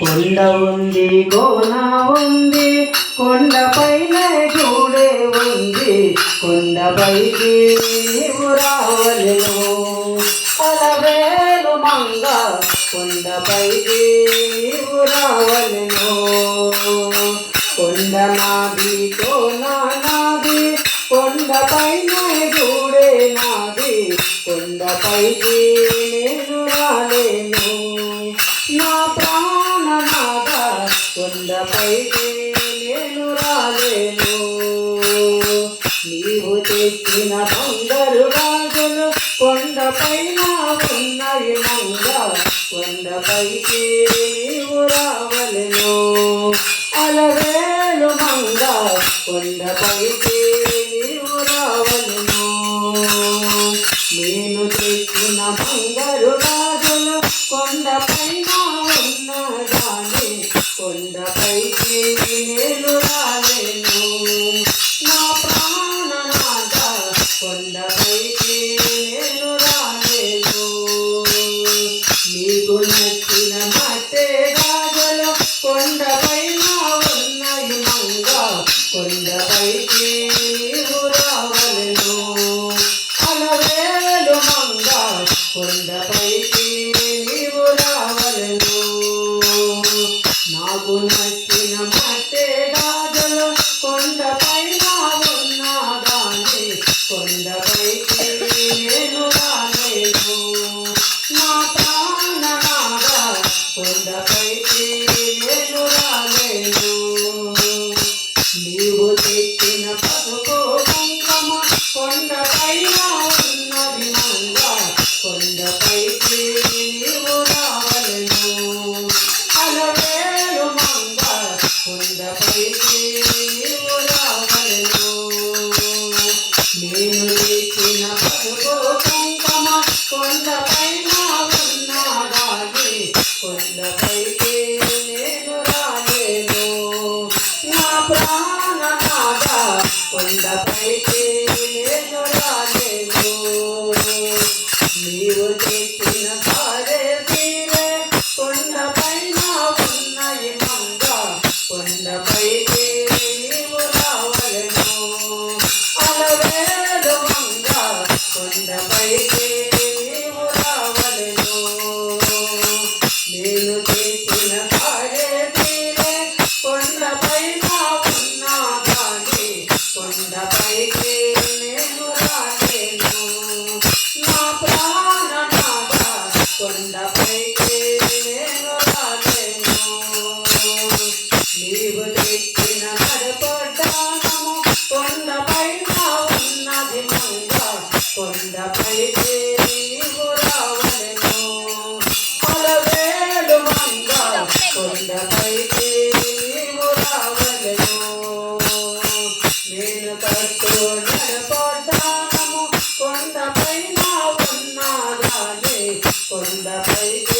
కొండ ఉంది గోన ఉంది కొండ పైన చూడే ఉంది కొండ పైకి రావలేను. అలవేలు మంగ కొండ పైకి రావలేను. కొండ నాది గోనా కొండపైకి నేను రాలేను నా ప్రాణనాథ కొండపైకి నేను రాలేను నీవు తెచ్చిన బంగారు గాజులు కొండపైన ఉన్నాయి మంగ కొండపైకి నీవు రావలను. అలవేలు మంగ కొండపైకి తెచ్చిన రాజులు గాజులు కొండపైన ఉన్నదాని కొండపైకి నేను రాలేను. నా ప్రాణనాథ కొండపైకి నేను రాలేను. నీకు నచ్చిన మట్టే రాజులు కొండపైన ఉన్నాయి మంగ కొండపైకి కొండపైకి నేను రాలేను నా ప్రాణనాథ కొండపైకి నేను రాలేను నీవు తెచ్చిన పసుపు కుంకుమ కొండపైన ఉన్నది మంగ కొండపైకి నీవు రావలను. అలవేలు మంగ కొండపైకి కొండపైకి నీవు తెచ్చిన నడపడ్డానము కొండపైన ఉన్నది మంగ కొండపైకి నీవు రావలను అలవేలు మంగ కొండపైకి నీవు రావలను నేను కట్టు నడపడ్డానము కొండపైన ఉన్నదాన్ని కొండపైకి నేను